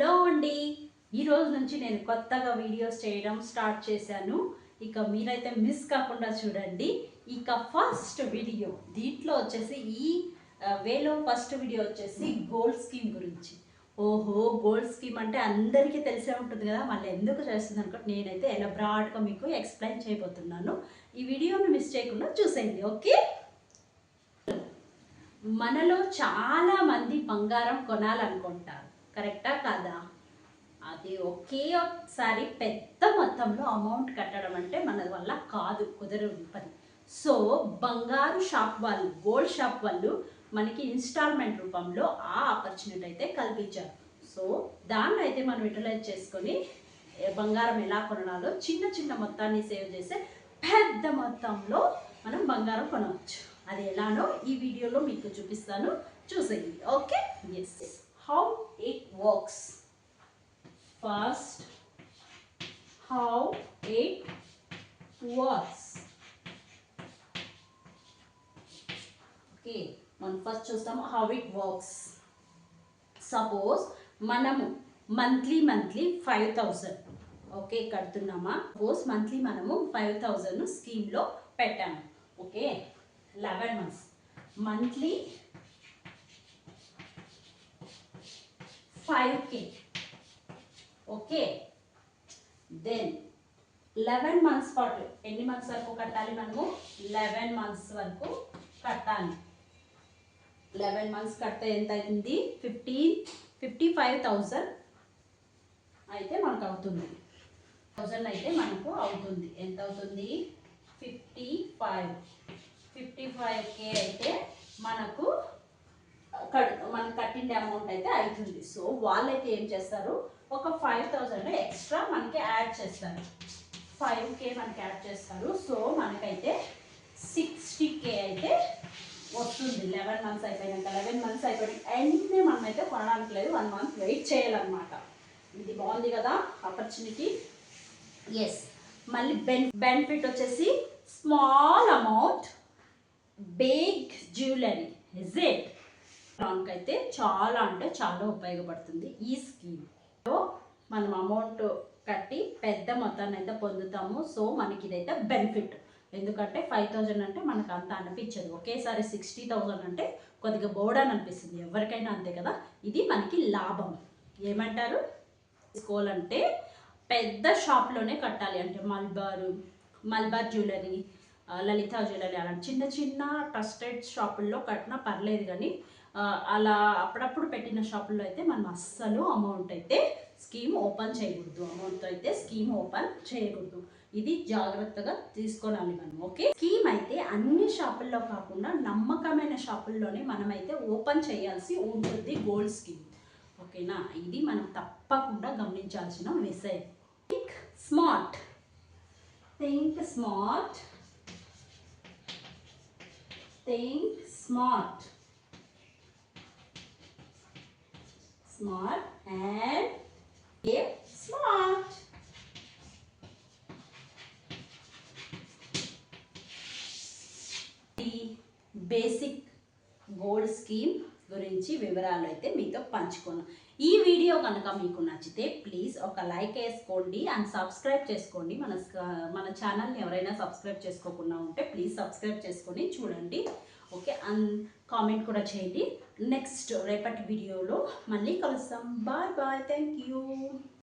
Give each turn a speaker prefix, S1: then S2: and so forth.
S1: Hello అండి. ఈరోజు నుంచి నేను కొత్తగా వీడియోస్ చేయడం స్టార్ట్ చేశాను. ఇక మీరైతే మిస్ కాకుండా చూడండి. ఇక ఫస్ట్ వీడియో దీంట్లో వచ్చేసి ఈ వేలో ఫస్ట్ వీడియో వచ్చేసి గోల్డ్ స్కీమ్ గురించి. ఓహో గోల్డ్ స్కీమ్ అంటే అందరికీ తెలిసే ఉంటుంది కదా. మళ్ళీ ఎందుకు చేస్తుంది అనుకో నేనైతే ఎలబ్రాడ్గా మీకు ఎక్స్ప్లెయిన్ చేయబోతున్నాను. ఈ వీడియోని మిస్ చేయకుండా చూసేయండి ఓకే? మనలో చాలామంది బంగారం కొనాలనుకుంటారు. కరెక్టా కాదా? అది ఒకే ఒకసారి పెద్ద మొత్తంలో అమౌంట్ కట్టడం అంటే మన వల్ల కాదు కుదరదు పని. సో బంగారు షాప్ వాళ్ళు గోల్డ్ షాప్ వాళ్ళు మనకి ఇన్స్టాల్మెంట్ రూపంలో ఆ ఆపర్చునిటీ అయితే కల్పించారు. సో దాన్ని అయితే మనం యూటిలైజ్ చేసుకొని బంగారం ఎలా కొనాలో చిన్న చిన్న మొత్తాన్ని సేవ్ చేస్తే పెద్ద మొత్తంలో మనం బంగారం కొనవచ్చు. అది ఎలానో ఈ వీడియోలో మీకు చూపిస్తాను. చూసేయండి. Okay? Yes how it works first how it works okay మనం ఫస్ట్ చూస్తాము హౌ ఇట్ వర్క్స్ సపోజ్ మనము monthly monthly five thousand okay కడుతున్నామా? Suppose monthly మనము ఫైవ్ థౌజండ్ స్కీమ్లో పెట్టాము. Okay eleven months monthly five K okay then eleven months పాటు ఎన్ని months వరకు కట్టాలి మనము? లెవెన్ మంత్స్ వరకు కట్టాలి. లెవెన్ మంత్స్ కడితే ఎంత అవుతుంది ఫిఫ్టీన్ ఫిఫ్టీ ఫైవ్ థౌజండ్ అయితే మనకు అవుతుంది. థౌజండ్ అయితే మనకు అవుతుంది. ఎంత అవుతుంది? Fifty five fifty five K అయితే మనకు కట్ మనకు కట్టిండే అమౌంట్ అయితే అవుతుంది. సో వాళ్ళైతే ఏం చేస్తారు? ఒక ఫైవ్ థౌజండ్ ఎక్స్ట్రా మనకి యాడ్ చేస్తారు. ఫైవ్ కే మనకి యాడ్ చేస్తారు. సో మనకైతే సిక్స్టీ కే అయితే వస్తుంది. లెవెన్ మంత్స్ అయిపోయినాక లెవెన్ మంత్స్ అయిపోయినాక అన్నీ మనం అయితే కొనడానికి లేదు వన్ మంత్ వెయిట్ చేయాలన్నమాట. ఇది బాగుంది కదా ఆపర్చునిటీ ఎస్ మళ్ళీ బెన్ బెనిఫిట్ వచ్చేసి small amount big jewellery is it అయితే చాలా అంటే చాలా ఉపయోగపడుతుంది ఈ స్కీమ్. సో మనం అమౌంట్ కట్టి పెద్ద మొత్తాన్ని అయితే పొందుతాము. సో మనకి ఇదైతే బెనిఫిట్. ఎందుకంటే ఫైవ్ థౌజండ్ అంటే మనకు అంత అనిపించదు. ఒకేసారి సిక్స్టీ థౌజండ్ అంటే కొద్దిగా బోర్డన్ అనిపిస్తుంది. ఎవరికైనా అంతే కదా? ఇది మనకి లాభం. ఏమంటారు? తీసుకోవాలంటే పెద్ద షాప్లోనే కట్టాలి. అంటే మల్బారు మల్బార్ జ్యువెలరీ లలితా లలిత జ్యువెలరీ అలాంటి చిన్న చిన్న ట్రస్టెడ్ షాపుల్లో కట్టినా పర్లేదు కానీ అలా అప్పుడప్పుడు పెట్టిన షాపుల్లో అయితే మనం అస్సలు అమౌంట్ అయితే స్కీమ్ ఓపెన్ చేయకూడదు. అమౌంట్ అయితే స్కీమ్ ఓపెన్ చేయకూడదు. ఇది జాగ్రత్తగా తీసుకోవాలి మనం ఓకే? స్కీమ్ అయితే అన్ని షాపుల్లో కాకుండా నమ్మకమైన షాపుల్లోనే మనమైతే ఓపెన్ చేయాల్సి ఉంటుంది గోల్డ్ స్కీమ్. ఓకేనా? ఇది మనం తప్పకుండా గమనించాల్సిన విషయం think smart. Think smart. Think smart. Smart and smart ఈ బేసిక్ గోల్డ్ స్కీమ్ గురించి వివరాలు అయితే మీతో పంచుకున్నాం. ఈ వీడియో కనుక మీకు నచ్చితే ప్లీజ్ ఒక లైక్ వేసుకోండి అండ్ సబ్స్క్రైబ్ చేసుకోండి. మన మన ఛానల్ని ఎవరైనా సబ్స్క్రైబ్ చేసుకోకుండా ఉంటే ప్లీజ్ సబ్స్క్రైబ్ చేసుకొని చూడండి. ఓకే అండ్ కామెంట్ కూడా చేయండి. నెక్స్ట్ రేపటి వీడియోలో మళ్ళీ కలుస్తాం బాయ్ బాయ్ థ్యాంక్ యూ